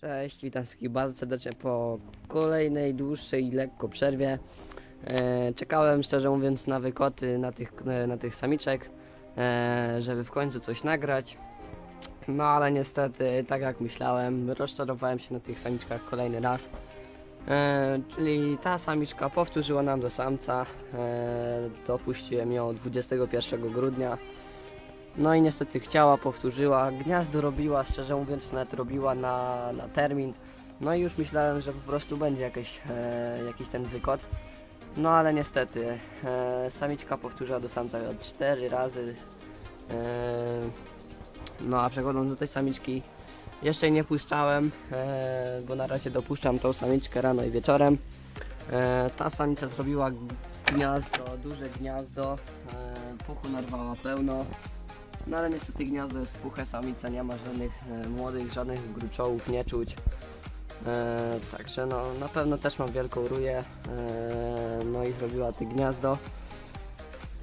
Cześć, witam wszystkich bardzo serdecznie po kolejnej dłuższej lekko przerwie. E, czekałem szczerze mówiąc na wykoty na tych, e, na tych samiczek, e, żeby w końcu coś nagrać. No ale niestety, tak jak myślałem, rozczarowałem się na tych samiczkach kolejny raz. E, czyli ta samiczka powtórzyła nam do samca. E, dopuściłem ją 21 grudnia. No i niestety chciała, powtórzyła, gniazdo robiła, szczerze mówiąc nawet robiła na, na termin. No i już myślałem, że po prostu będzie e, jakiś ten wykot. No ale niestety, e, samiczka powtórzyła do samca 4 razy. E, no a przechodząc do tej samiczki, jeszcze jej nie puszczałem, e, bo na razie dopuszczam tą samiczkę rano i wieczorem. E, ta samica zrobiła gniazdo, duże gniazdo, e, puchu narwała pełno. No ale niestety gniazdo jest puche, samica nie ma żadnych e, młodych, żadnych gruczołów nie czuć. E, także no na pewno też mam wielką ruję. E, no i zrobiła te gniazdo.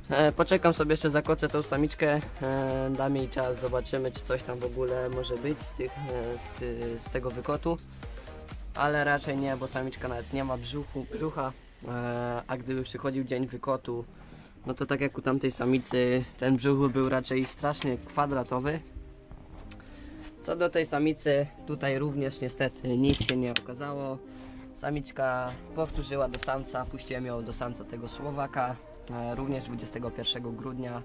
E, poczekam sobie jeszcze zakocę tą samiczkę, e, dam jej czas, zobaczymy czy coś tam w ogóle może być z, tych, e, z, ty, z tego wykotu. Ale raczej nie, bo samiczka nawet nie ma brzuchu, brzucha, e, a gdyby przychodził dzień wykotu, no to tak jak u tamtej samicy, ten brzuch był raczej strasznie kwadratowy. Co do tej samicy, tutaj również niestety nic się nie okazało. Samiczka powtórzyła do samca, puściłem ją do samca tego Słowaka, e, również 21 grudnia.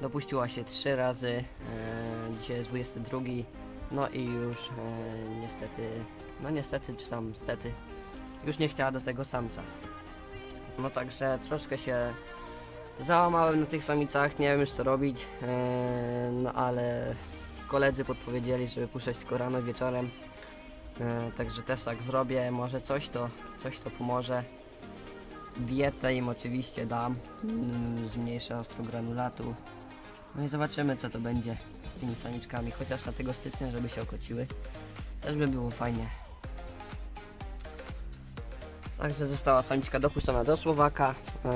Dopuściła się trzy razy, e, dzisiaj jest 22, no i już e, niestety, no niestety czy tam stety, już nie chciała do tego samca. No także troszkę się Załamałem na tych samicach, nie wiem już co robić, eee, no ale koledzy podpowiedzieli, żeby puszczać tylko rano i wieczorem, eee, także też tak zrobię, może coś to, coś to pomoże. Dietę im oczywiście dam, mm, zmniejszę ostrogranulatu, no i zobaczymy co to będzie z tymi samiczkami, chociaż na tego stycznia, żeby się okociły, też by było fajnie. Także została samiczka dopuszczona do Słowaka. Eee,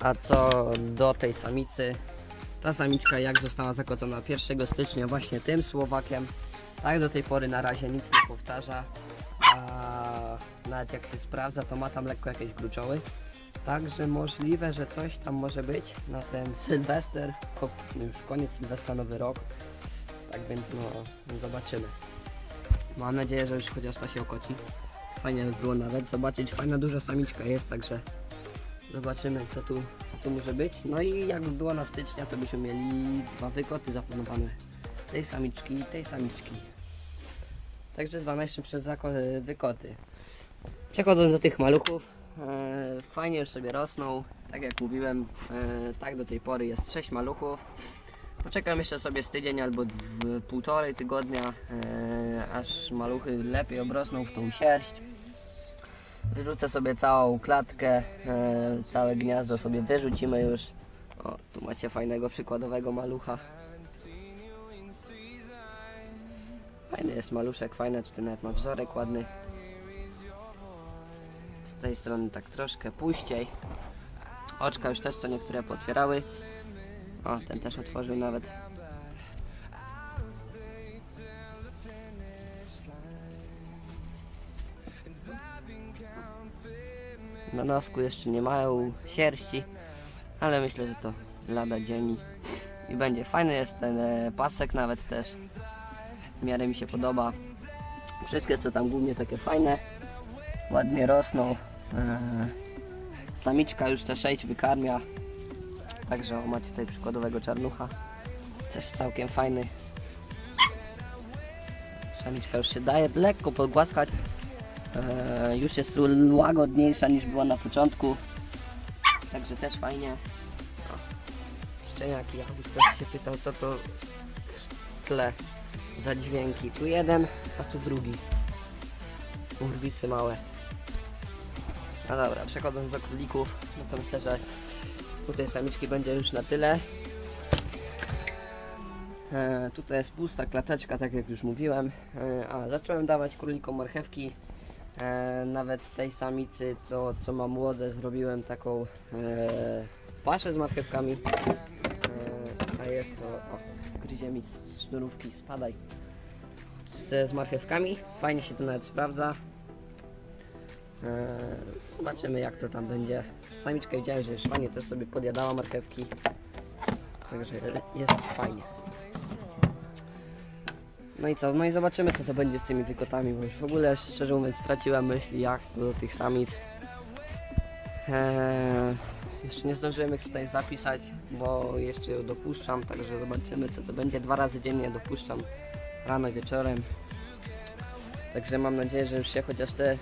a co do tej samicy, ta samiczka jak została zakocona 1 stycznia właśnie tym Słowakiem, tak do tej pory na razie nic nie powtarza. A nawet jak się sprawdza, to ma tam lekko jakieś gruczoły. Także możliwe, że coś tam może być na ten Sylwester, no już koniec Sylwestra, nowy rok. Tak więc no, zobaczymy. Mam nadzieję, że już chociaż ta się okoci. Fajnie by było nawet zobaczyć, fajna duża samiczka jest, także zobaczymy co tu, co tu może być. No i jakby było na stycznia, to byśmy mieli dwa wykoty zaplanowane. Tej samiczki i tej samiczki. Także dwa najszybsze wykoty. Przechodząc do tych maluchów, e, fajnie już sobie rosną. Tak jak mówiłem, e, tak do tej pory jest 6 maluchów. Poczekam jeszcze sobie z tydzień albo półtorej tygodnia, e, aż maluchy lepiej obrosną w tą sierść. Wyrzucę sobie całą klatkę, e, całe gniazdo sobie wyrzucimy już. O, tu macie fajnego przykładowego malucha. Fajny jest maluszek, fajny, tutaj nawet ma wzorek ładny. Z tej strony tak troszkę puściej. Oczka już też co niektóre potwierały. O, ten też otworzył nawet. Na nosku jeszcze nie mają sierści, ale myślę, że to lada dzień i będzie. Fajny jest ten e, pasek nawet też. W miarę mi się podoba. Wszystkie są tam głównie takie fajne. Ładnie rosną. E, samiczka już te 6 wykarmia. Także o, macie tutaj przykładowego czarnucha. Też całkiem fajny. Samiczka już się daje lekko pogłaskać. Eee, już jest łagodniejsza niż była na początku. Także też fajnie. Szczeniaki, jakby ktoś się pytał co to w tle za dźwięki. Tu jeden, a tu drugi. Urwisy małe. No dobra, przechodząc do królików, no to myślę, że Tutaj samiczki będzie już na tyle. E, tutaj jest pusta klateczka, tak jak już mówiłem. E, a zacząłem dawać królikom marchewki. E, nawet tej samicy, co, co ma młode, zrobiłem taką e, paszę z marchewkami. E, a jest to. O, gryzie mi sznurówki, spadaj. miejsce z marchewkami. Fajnie się to nawet sprawdza. Eee, zobaczymy jak to tam będzie. Samiczka widziałem, że fajnie też sobie podjadała marchewki. Także jest fajnie. No i co? No i zobaczymy co to będzie z tymi wykotami, bo już w ogóle szczerze mówiąc straciłem myśli jak do tych samic. Eee, jeszcze nie zdążyłem ich tutaj zapisać, bo jeszcze ją dopuszczam, także zobaczymy co to będzie. Dwa razy dziennie dopuszczam, rano i wieczorem. Także mam nadzieję, że już się chociaż te, e,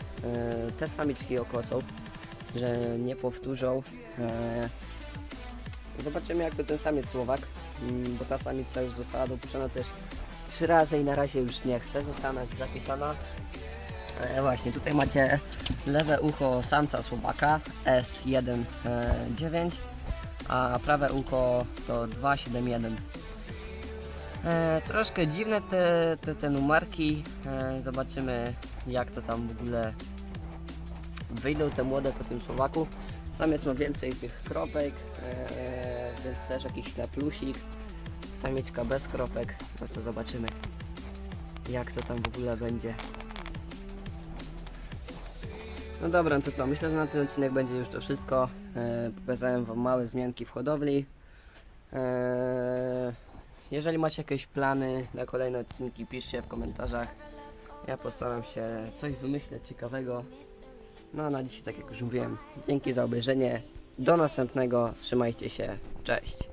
te samiczki okocą, że nie powtórzą. E, zobaczymy jak to ten samiec Słowak, mm, bo ta samica już została dopuszczona też trzy razy i na razie już nie chce, została nawet zapisana. E, właśnie, tutaj macie lewe ucho samca Słowaka S1-9, a prawe ucho to 271. E, troszkę dziwne te, te, te numerki. E, zobaczymy jak to tam w ogóle wyjdą te młode po tym Słowaku. Samiec ma więcej tych kropek, e, więc też jakiś tle plusik. Samiczka bez kropek, no to zobaczymy jak to tam w ogóle będzie. No dobra, no to co, myślę, że na ten odcinek będzie już to wszystko. E, pokazałem Wam małe zmianki w hodowli. E, jeżeli macie jakieś plany na kolejne odcinki, piszcie w komentarzach. Ja postaram się coś wymyśleć ciekawego. No a na dzisiaj, tak jak już mówiłem, dzięki za obejrzenie. Do następnego, trzymajcie się, cześć.